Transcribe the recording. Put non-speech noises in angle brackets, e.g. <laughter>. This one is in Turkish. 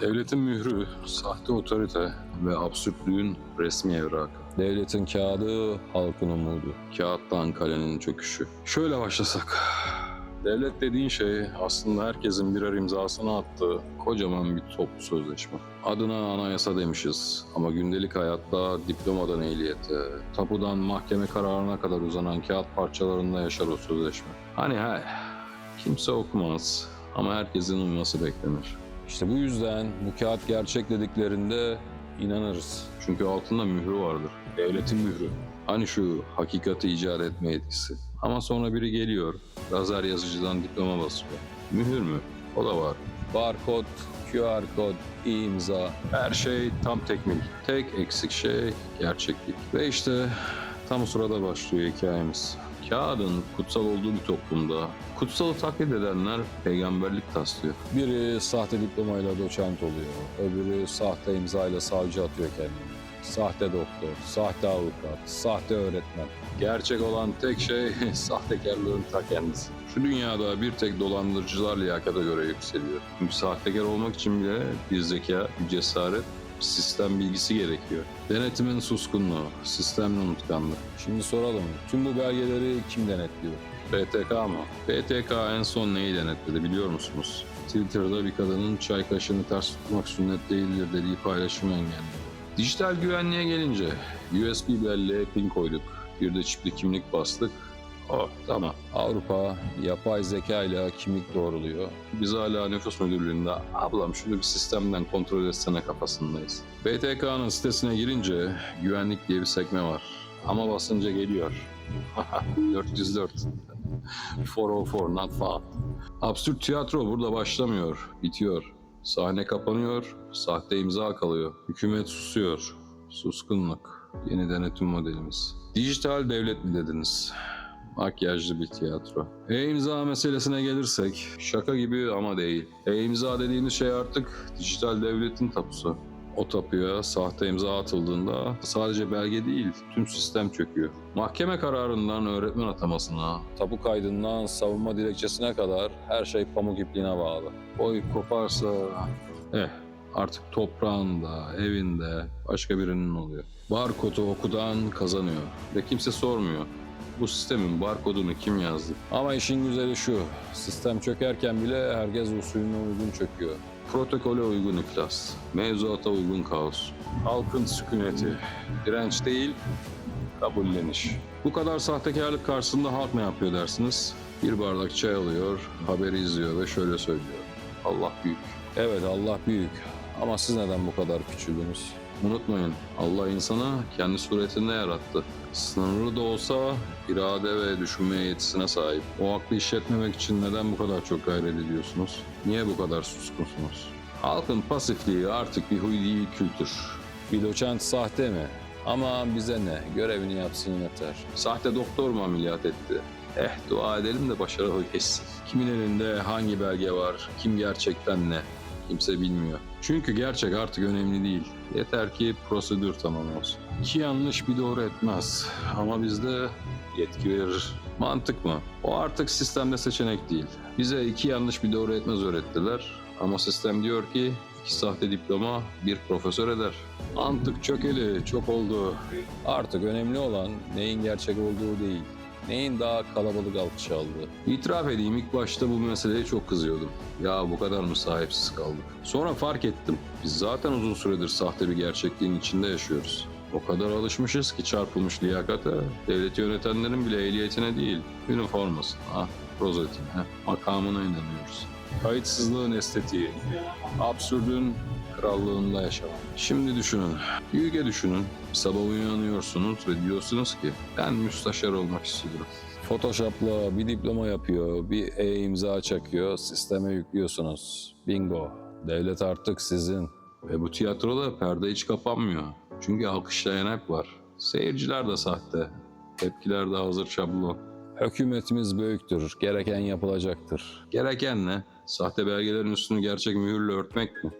Devletin mührü, sahte otorite ve absürtlüğün resmi evrakı. Devletin kağıdı, halkın umudu. Kağıttan kalenin çöküşü. Şöyle başlasak. Devlet dediğin şey aslında herkesin birer imzasını attığı kocaman bir toplu sözleşme. Adına anayasa demişiz ama gündelik hayatta diplomadan ehliyete, tapudan mahkeme kararına kadar uzanan kağıt parçalarında yaşar o sözleşme. Hani he, kimse okumaz ama herkesin uyması beklenir. İşte bu yüzden bu kağıt gerçek dediklerinde inanırız. Çünkü altında mührü vardır. Devletin mührü. Hani şu hakikati icat etme yetkisi. Ama sonra biri geliyor, lazer yazıcıdan diploma basıyor. Mühür mü? O da var. Barkod, QR kod, imza. Her şey tam tekmil. Tek eksik şey gerçeklik. Ve işte tam sırada başlıyor hikayemiz. Kağıdın kutsal olduğu bir toplumda kutsalı taklit edenler peygamberlik taslıyor. Biri sahte diplomayla doçent oluyor. Öbürü sahte imzayla savcı atıyor kendini. Sahte doktor, sahte avukat, sahte öğretmen. Gerçek olan tek şey <laughs> sahtekarlığın ta kendisi. Şu dünyada bir tek dolandırıcılar liyakata göre yükseliyor. Çünkü sahtekar olmak için bile bir zeka, bir cesaret, sistem bilgisi gerekiyor. Denetimin suskunluğu, sistemin unutkanlığı. Şimdi soralım, tüm bu belgeleri kim denetliyor? BTK mı? BTK en son neyi denetledi biliyor musunuz? Twitter'da bir kadının çay kaşığını ters tutmak sünnet değildir dediği paylaşımı engelledi. Dijital güvenliğe gelince USB belleğe pin koyduk. Bir de çipli kimlik bastık. Oh tamam. Avrupa yapay zeka ile kimlik doğruluyor. Biz hala nüfus müdürlüğünde ablam şunu bir sistemden kontrol etsene kafasındayız. BTK'nın sitesine girince güvenlik diye bir sekme var. Ama basınca geliyor. <laughs> 404. 404 not found. Absürt tiyatro burada başlamıyor, bitiyor. Sahne kapanıyor, sahte imza kalıyor. Hükümet susuyor. Suskunluk. Yeni denetim modelimiz. Dijital devlet mi dediniz? Makyajlı bir tiyatro. E-imza meselesine gelirsek şaka gibi ama değil. E-imza dediğimiz şey artık dijital devletin tapusu. O tapuya sahte imza atıldığında sadece belge değil tüm sistem çöküyor. Mahkeme kararından öğretmen atamasına, Tapu kaydından savunma dilekçesine kadar her şey pamuk ipliğine bağlı. boy koparsa eh artık toprağında, evinde başka birinin oluyor. Barkodu okudan kazanıyor ve kimse sormuyor. Bu sistemin barkodunu kim yazdı? Ama işin güzeli şu, sistem çökerken bile herkes usulüne uygun çöküyor. Protokole uygun iflas, mevzuata uygun kaos. Halkın sükuneti, direnç değil, kabulleniş. Bu kadar sahtekarlık karşısında halk ne yapıyor dersiniz? Bir bardak çay alıyor, haberi izliyor ve şöyle söylüyor. Allah büyük. Evet Allah büyük ama siz neden bu kadar küçüldünüz? Unutmayın, Allah insanı kendi suretinde yarattı. Sınırlı da olsa irade ve düşünme yetisine sahip. O aklı işletmemek için neden bu kadar çok gayret ediyorsunuz? Niye bu kadar suskunsunuz? Halkın pasifliği artık bir huy değil kültür. Bir doçent sahte mi? Ama bize ne? Görevini yapsın yeter. Sahte doktor mu ameliyat etti? Eh dua edelim de başarılı geçsin. Kimin elinde hangi belge var, kim gerçekten ne? Kimse bilmiyor. Çünkü gerçek artık önemli değil. Yeter ki prosedür tamam olsun. İki yanlış bir doğru etmez. Ama bizde yetki verir. Mantık mı? O artık sistemde seçenek değil. Bize iki yanlış bir doğru etmez öğrettiler. Ama sistem diyor ki iki sahte diploma bir profesör eder. Mantık çökeli çok oldu. Artık önemli olan neyin gerçek olduğu değil, neyin daha kalabalık alkış aldığı. İtiraf edeyim ilk başta bu meseleye çok kızıyordum. Ya bu kadar mı sahipsiz kaldık? Sonra fark ettim. Biz zaten uzun süredir sahte bir gerçekliğin içinde yaşıyoruz. O kadar alışmışız ki çarpılmış liyakate, devleti yönetenlerin bile ehliyetine değil, üniformasına, rozetine, makamına inanıyoruz. Kayıtsızlığın estetiği, absürdün krallığında yaşamak. Şimdi düşünün, büyüge düşünün. Sabah uyanıyorsunuz ve diyorsunuz ki ben müsteşar olmak istiyorum. Photoshop'la bir diploma yapıyor, bir e-imza çakıyor, sisteme yüklüyorsunuz. Bingo. Devlet artık sizin. Ve bu tiyatroda perde hiç kapanmıyor. Çünkü alkışlayan hep var. Seyirciler de sahte. Tepkiler de hazır şablon. Hükümetimiz büyüktür, gereken yapılacaktır. Gereken ne? Sahte belgelerin üstünü gerçek mühürle örtmek mi?